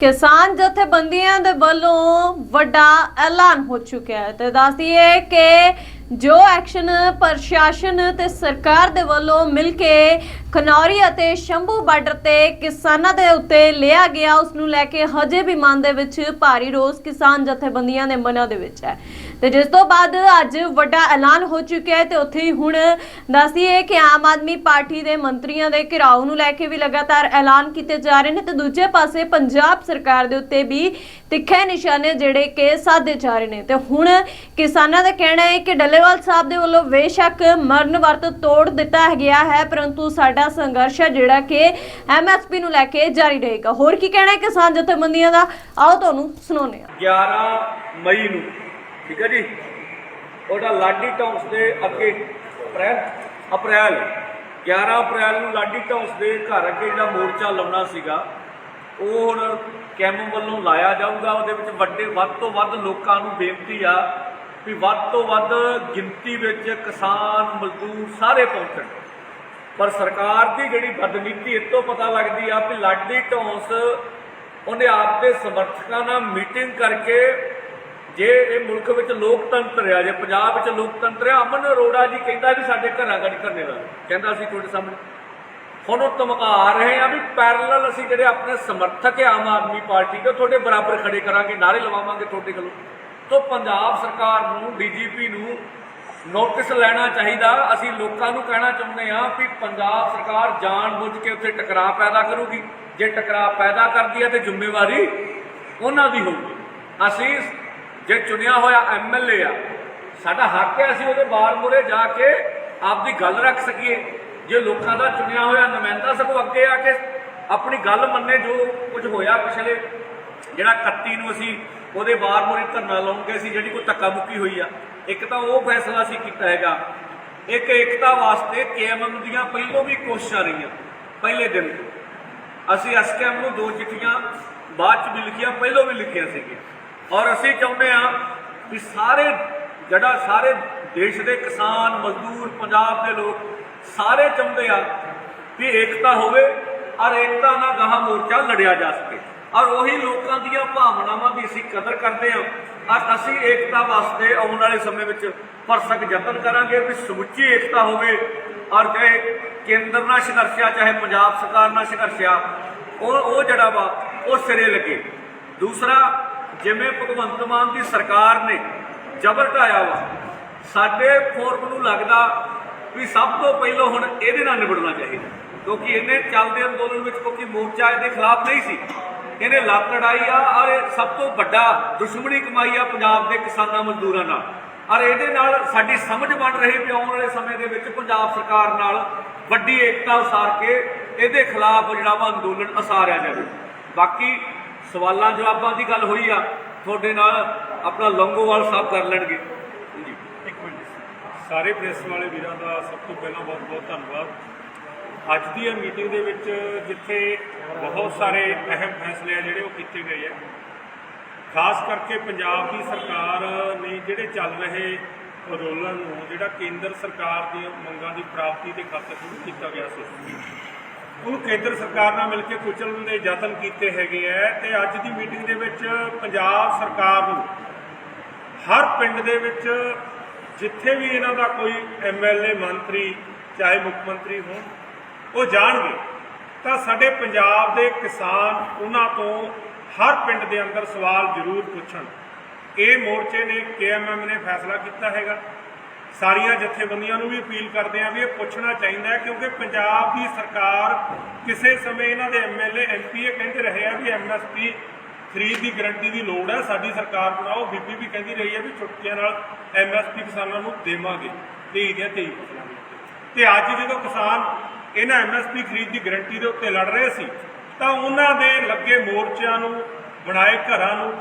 ਕਿਸਾਨ ਜਥੇਬੰਦੀਆਂ ਦੇ ਵੱਲੋਂ ਵੱਡਾ ਐਲਾਨ ਹੋ ਚੁੱਕਿਆ ਹੈ। ਤੇ ਦੱਸਦੀਏ ਕਿ ਜੋ ਐਕਸ਼ਨ ਪ੍ਰਸ਼ਾਸਨ ਤੇ ਸਰਕਾਰ ਦੇ ਵੱਲੋਂ ਮਿਲ ਕੇ ਖਨੌਰੀ ਅਤੇ ਸ਼ੰਭੂ ਬਾਰਡਰ ਤੇ ਕਿਸਾਨਾਂ ਦੇ ਉੱਤੇ ਲਿਆ ਗਿਆ, ਉਸ ਨੂੰ ਲੈ ਕੇ ਹਜੇ ਵੀ ਮਨ ਦੇ ਵਿੱਚ ਭਾਰੀ ਰੋਸ ਕਿਸਾਨ ਜਥੇਬੰਦੀਆਂ ਦੇ ਮਨਾਂ ਦੇ ਵਿੱਚ ਹੈ। ਤੇ ਜਿਸ ਤੋਂ ਬਾਅਦ ਅੱਜ ਵੱਡਾ ਐਲਾਨ ਹੋ ਚੁੱਕਿਆ ਹੈ ਤੇ ਉੱਥੇ ਹੁਣ ਦੱਸ ਕਿ ਆਮ ਆਦਮੀ ਪਾਰਟੀ ਦੇ ਮੰਤਰੀਆਂ ਦੇ ਘਿਰਾਓ ਨੂੰ ਲੈ ਕੇ ਵੀ ਲਗਾਤਾਰ ਐਲਾਨ ਕੀਤੇ ਜਾ ਰਹੇ ਨੇ ਤੇ ਦੂਜੇ ਪਾਸੇ ਪੰਜਾਬ ਸਰਕਾਰ ਦੇ ਉੱਤੇ ਵੀ ਤਿੱਖੇ ਨਿਸ਼ਾਨੇ ਜਿਹੜੇ ਕਿ ਸਾਧੇ ਜਾ ਰਹੇ ਨੇ। ਤੇ ਹੁਣ ਕਿਸਾਨਾਂ ਦਾ ਕਹਿਣਾ ਹੈ ਕਿ ਡਲੇ ਡੱਲੇਵਾਲ ਸਾਹਿਬ ਦੇ ਵੱਲੋਂ ਬੇਸ਼ੱਕ ਮਰਨ ਵਰਤ ਤੋੜ ਦਿੱਤਾ ਗਿਆ ਹੈ, ਪਰੰਤੂ ਸਾਡਾ ਸੰਘਰਸ਼ ਹੈ ਜਿਹੜਾ ਕਿ ਐਮਐਸਪੀ ਨੂੰ ਲੈ ਕੇ ਜਾਰੀ ਰਹੇਗਾ। ਹੋਰ ਕੀ ਕਹਿਣਾ ਹੈ ਕਿਸਾਨ ਜਥੇਬੰਦੀਆਂ ਦਾ? ਆਓ ਤੁਹਾਨੂੰ ਸੁਣਾਉਂਦੇ ਹਾਂ। 11 ਮਈ ਨੂੰ, ਠੀਕ ਹੈ ਜੀ? ਉਹਦਾ ਲਾਡੀ ਟਾਊਨਸ ਦੇ ਅੱਗੇ ਅਪ੍ਰੈਲ ਅਪ੍ਰੈਲ 11 ਅਪ੍ਰੈਲ ਨੂੰ ਲਾਡੀ ਟਾਊਨਸ ਦੇ ਘਰ ਅੱਗੇ ਜਿਹੜਾ ਮੋਰਚਾ ਲਾਉਣਾ ਸੀਗਾ, ਉਹ ਹੁਣ ਕੈਮ ਵੱਲੋਂ ਲਾਇਆ ਜਾਊਗਾ। ਉਹਦੇ ਵਿੱਚ ਵੱਡੇ, ਵੱਧ ਤੋਂ ਵੱਧ ਲੋਕਾਂ ਨੂੰ ਬੇਨਤੀ ਆ ਵੀ ਵੱਧ ਤੋਂ ਵੱਧ ਗਿਣਤੀ ਵਿੱਚ ਕਿਸਾਨ, ਮਜ਼ਦੂਰ ਸਾਰੇ ਪਹੁੰਚਣ। ਪਰ ਸਰਕਾਰ ਦੀ ਜਿਹੜੀ ਬਦਨੀਤੀ, ਇਹ ਤੋਂ ਪਤਾ ਲੱਗਦੀ ਆ ਵੀ ਲਾਡੀ ਢੌਂਸ, ਉਹਨੇ ਆਪ ਦੇ ਸਮਰਥਕਾਂ ਨਾਲ ਮੀਟਿੰਗ ਕਰਕੇ ਜੇ ਇਹ ਮੁਲਕ ਵਿੱਚ ਲੋਕਤੰਤਰ ਆ, ਜੇ ਪੰਜਾਬ ਵਿੱਚ ਲੋਕਤੰਤਰ ਆ, ਅਮਨ ਅਰੋੜਾ ਜੀ ਕਹਿੰਦਾ ਵੀ ਸਾਡੇ ਘਰਾਂ ਗੱਡ ਕਰਨੇ ਦਾ ਕਹਿੰਦਾ ਅਸੀਂ ਤੁਹਾਡੇ ਸਾਹਮਣੇ। ਹੁਣ ਉਹ ਧਮਕਾ ਰਹੇ ਆ ਵੀ ਪੈਰਲਲ ਅਸੀਂ ਜਿਹੜੇ ਆਪਣੇ ਸਮਰਥਕ ਆ ਆਮ ਆਦਮੀ ਪਾਰਟੀ ਦੇ ਤੁਹਾਡੇ ਬਰਾਬਰ ਖੜੇ ਕਰਾਂਗੇ, ਨਾਰੇ ਲਵਾਵਾਂਗੇ ਤੁਹਾਡੇ ਕੋਲੋਂ। ਤੋਂ ਪੰਜਾਬ ਸਰਕਾਰ ਨੂੰ, ਡੀਜੀਪੀ ਨੂੰ ਨੋਟਿਸ ਲੈਣਾ ਚਾਹੀਦਾ। ਅਸੀਂ ਲੋਕਾਂ ਨੂੰ ਕਹਿਣਾ ਚਾਹੁੰਦੇ ਹਾਂ ਵੀ ਪੰਜਾਬ ਸਰਕਾਰ ਜਾਣਬੁੱਝ ਕੇ ਉੱਥੇ ਟਕਰਾਅ ਪੈਦਾ ਕਰੂਗੀ। ਜੇ ਟਕਰਾਅ ਪੈਦਾ ਕਰਦੀ ਹੈ ਤੇ ਜ਼ਿੰਮੇਵਾਰੀ ਉਹਨਾਂ ਦੀ ਹੋਊਗੀ। ਅਸੀਂ ਜੇ ਚੁਣਿਆ ਹੋਇਆ ਐਮਐਲਏ ਆ, ਸਾਡਾ ਹੱਕ ਹੈ ਅਸੀਂ ਉਹਦੇ ਬਾਰ ਮੁਰੇ ਜਾ ਕੇ ਆਪਦੀ ਗੱਲ ਰੱਖ ਸਕੀਏ। ਜੇ ਲੋਕਾਂ ਦਾ ਚੁਣਿਆ ਹੋਇਆ ਨੁਮਾਇੰਦਾ ਸਗੋਂ ਅੱਗੇ ਆ ਕੇ ਆਪਣੀ ਗੱਲ ਮੰਨੇ ਜੋ ਕੁਝ ਹੋਇਆ ਪਿਛਲੇ ਜਿਹੜਾ 31 ਨੂੰ ਅਸੀਂ ਉਹਦੇ ਬਾਹਰ ਮੁਰੇ ਧਰਨਾ ਲਾਉਂਗੇ ਸੀ ਜਿਹੜੀ ਕੋਈ ਧੱਕਾ ਮੁੱਕੀ ਹੋਈ ਆ, ਇੱਕ ਤਾਂ ਉਹ ਫੈਸਲਾ ਅਸੀਂ ਕੀਤਾ ਹੈਗਾ। ਇੱਕ ਏਕਤਾ ਵਾਸਤੇ ਕੇਐਮਐਮ ਦੀਆਂ ਪਹਿਲੋਂ ਵੀ ਕੋਸ਼ਿਸ਼ਾਂ ਰਹੀਆਂ, ਪਹਿਲੇ ਦਿਨ। ਤੋਂ। ਅਸੀਂ ਐਸਕੇਐਮ ਨੂੰ ਦੋ ਚਿੱਠੀਆਂ ਬਾਅਦ ਚ ਵੀ ਲਿਖੀਆਂ, ਪਹਿਲੋਂ ਵੀ ਲਿਖੀਆਂ ਸੀਗੀਆਂ। ਔਰ ਅਸੀਂ ਚਾਹੁੰਦੇ ਆ ਕਿ ਸਾਰੇ ਜਿਹੜਾ ਸਾਰੇ ਦੇਸ਼ ਦੇ ਕਿਸਾਨ, ਮਜ਼ਦੂਰ, ਪੰਜਾਬ ਦੇ ਲੋਕ ਸਾਰੇ ਚਾਹੁੰਦੇ ਆ ਵੀ ਏਕਤਾ ਹੋਵੇ, ਔਰ ਏਕਤਾ ਨਾਲ ਗਾਹ ਮੋਰਚਾ ਲੜਿਆ ਜਾ ਸਕੇ। ਔਰ ਉਹੀ ਲੋਕਾਂ ਦੀਆਂ ਭਾਵਨਾਵਾਂ ਦੀ ਅਸੀਂ ਕਦਰ ਕਰਦੇ ਹਾਂ। ਔਰ ਅਸੀਂ ਏਕਤਾ ਵਾਸਤੇ ਆਉਣ ਵਾਲੇ ਸਮੇਂ ਵਿੱਚ ਭਰਸਕ ਯਤਨ ਕਰਾਂਗੇ ਵੀ ਸਮੁੱਚੀ ਏਕਤਾ ਹੋਵੇ। ਔਰ ਚਾਹੇ ਕੇਂਦਰ ਨਾਲ ਸੰਘਰਸ਼ ਆ, ਚਾਹੇ ਪੰਜਾਬ ਸਰਕਾਰ ਨਾਲ ਸੰਘਰਸ਼ ਆ, ਉਹ ਉਹ ਜਿਹੜਾ ਵਾ, ਉਹ ਸਿਰੇ ਲੱਗੇ। ਦੂਸਰਾ, ਜਿਵੇਂ ਭਗਵੰਤ ਮਾਨ ਦੀ ਸਰਕਾਰ ਨੇ ਜਬਰ ਢਾਇਆ ਵਾ, ਸਾਡੇ ਫੋਰਮ ਨੂੰ ਲੱਗਦਾ ਵੀ ਸਭ ਤੋਂ ਪਹਿਲਾਂ ਹੁਣ ਇਹਦੇ ਨਾਲ ਨਿਬੜਨਾ ਚਾਹੀਦਾ। ਕਿਉਂਕਿ ਇਹਨੇ ਚੱਲਦੇ ਅੰਦੋਲਨ ਵਿੱਚ ਕਿਉਂਕਿ ਮੋਰਚਾ ਇਹਦੇ ਖਿਲਾਫ ਨਹੀਂ ਸੀ। ਇਹਨੇ ਲੱਤ ਲੜਾਈ ਆ ਔਰ ਇਹ ਸਭ ਤੋਂ ਵੱਡਾ ਦੁਸ਼ਮਣੀ ਕਮਾਈ ਆ ਪੰਜਾਬ ਦੇ ਕਿਸਾਨਾਂ ਮਜ਼ਦੂਰਾਂ ਨਾਲ। ਔਰ ਇਹਦੇ ਨਾਲ ਸਾਡੀ ਸਮਝ ਬਣ ਰਹੀ ਵੀ ਆਉਣ ਵਾਲੇ ਸਮੇਂ ਦੇ ਵਿੱਚ ਪੰਜਾਬ ਸਰਕਾਰ ਨਾਲ ਵੱਡੀ ਏਕਤਾ ਉਸਾਰ ਕੇ ਇਹਦੇ ਖਿਲਾਫ ਜਿਹੜਾ ਵਾ ਅੰਦੋਲਨ ਅਸਾਰਿਆ ਜਾਵੇ। ਬਾਕੀ ਸਵਾਲਾਂ ਜਵਾਬਾਂ ਦੀ ਗੱਲ ਹੋਈ ਆ, ਤੁਹਾਡੇ ਨਾਲ ਆਪਣਾ ਲੰਗੋਵਾਲ ਸਾਹਿਬ ਕਰ ਲੈਣਗੇ। ਜੀ ਇੱਕ ਮਿੰਟ ਸਾਰੇ ਪ੍ਰੈਸ ਵਾਲੇ ਵੀਰਾਂ ਦਾ ਸਭ ਤੋਂ ਪਹਿਲਾਂ ਬਹੁਤ ਬਹੁਤ ਧੰਨਵਾਦ। ਅੱਜ ਦੀ ਇਹ ਮੀਟਿੰਗ ਦੇ ਵਿੱਚ ਜਿੱਥੇ ਬਹੁਤ ਸਾਰੇ ਅਹਿਮ ਫੈਸਲੇ ਆ ਜਿਹੜੇ ਉਹ ਕੀਤੇ ਗਏ ਆ। ਖਾਸ ਕਰਕੇ ਪੰਜਾਬ ਦੀ ਸਰਕਾਰ ਨੇ ਜਿਹੜੇ ਚੱਲ ਰਹੇ ਅੰਦੋਲਨ ਨੂੰ, ਜਿਹੜਾ ਕੇਂਦਰ ਸਰਕਾਰ ਦੀਆਂ ਮੰਗਾਂ ਦੀ ਪ੍ਰਾਪਤੀ ਦੇ ਖਾਤਰ ਸ਼ੁਰੂ ਕੀਤਾ ਗਿਆ ਸੀ, ਉਹਨੂੰ ਕੇਂਦਰ ਸਰਕਾਰ ਨਾਲ ਮਿਲ ਕੇ ਕੁਚਲਣ ਦੇ ਯਤਨ ਕੀਤੇ ਹੈਗੇ ਆ ਤੇ ਅੱਜ ਦੀ ਮੀਟਿੰਗ ਦੇ ਵਿੱਚ ਪੰਜਾਬ ਸਰਕਾਰ ਨੂੰ ਹਰ ਪਿੰਡ ਦੇ ਵਿੱਚ ਜਿੱਥੇ ਵੀ ਇਹਨਾਂ ਦਾ ਕੋਈ ਐਮਐਲਏ ਮੰਤਰੀ, ਚਾਹੇ ਮੁੱਖ ਮੰਤਰੀ ਹੋਣ ਉਹ ਜਾਣਗੇ। ਤਾਂ ਸਾਡੇ ਪੰਜਾਬ ਦੇ ਕਿਸਾਨ ਉਹਨਾਂ ਤੋਂ ਹਰ ਪਿੰਡ ਦੇ ਅੰਦਰ ਸਵਾਲ ਜ਼ਰੂਰ ਪੁੱਛਣ। ਇਹ ਮੋਰਚੇ ਨੇ ਕੇਐਮਐਮ ਨੇ ਫੈਸਲਾ ਕੀਤਾ ਹੈਗਾ। ਸਾਰੀਆਂ ਜਥੇਬੰਦੀਆਂ ਨੂੰ ਵੀ ਅਪੀਲ ਕਰਦੇ ਆ ਵੀ ਇਹ ਪੁੱਛਣਾ ਚਾਹੀਦਾ ਹੈ ਕਿਉਂਕਿ ਪੰਜਾਬ ਦੀ ਸਰਕਾਰ ਕਿਸੇ ਸਮੇਂ ਇਹਨਾਂ ਦੇ ਐਮਐਲਏ ਐਮਪੀਏ ਕਹਿੰਦੇ ਰਹੇ ਆ ਵੀ ਐਮਐਸਪੀ ਖਰੀਦ ਦੀ ਗਰੰਟੀ ਦੀ ਲੋੜ ਹੈ। ਸਾਡੀ ਸਰਕਾਰ ਬਣਾਓ ਬੀਬੀ ਵੀ ਕਹਿੰਦੀ ਰਹੀ ਹੈ ਵੀ ਛੁੱਟੀਆਂ ਨਾਲ ਐਮਐਸਪੀ ਕਿਸਾਨਾਂ ਨੂੰ ਦੇਵਾਂਗੇ। ਤੇਈ ਦੀਆਂ ਤੇਈ ਫਸਲਾਂ ਤੇ ਅੱਜ ਜਦੋਂ ਕਿਸਾਨ ਇਹਨਾਂ ਐਮਐਸਪੀ ਖਰੀਦ ਦੀ ਗਰੰਟੀ ਦੇ ਉੱਤੇ ਲੜ ਰਹੇ ਸੀ, ਤਾਂ ਉਹਨਾਂ ਦੇ ਲੱਗੇ ਮੋਰਚਿਆਂ ਨੂੰ, ਬਣਾਏ ਘਰਾਂ ਨੂੰ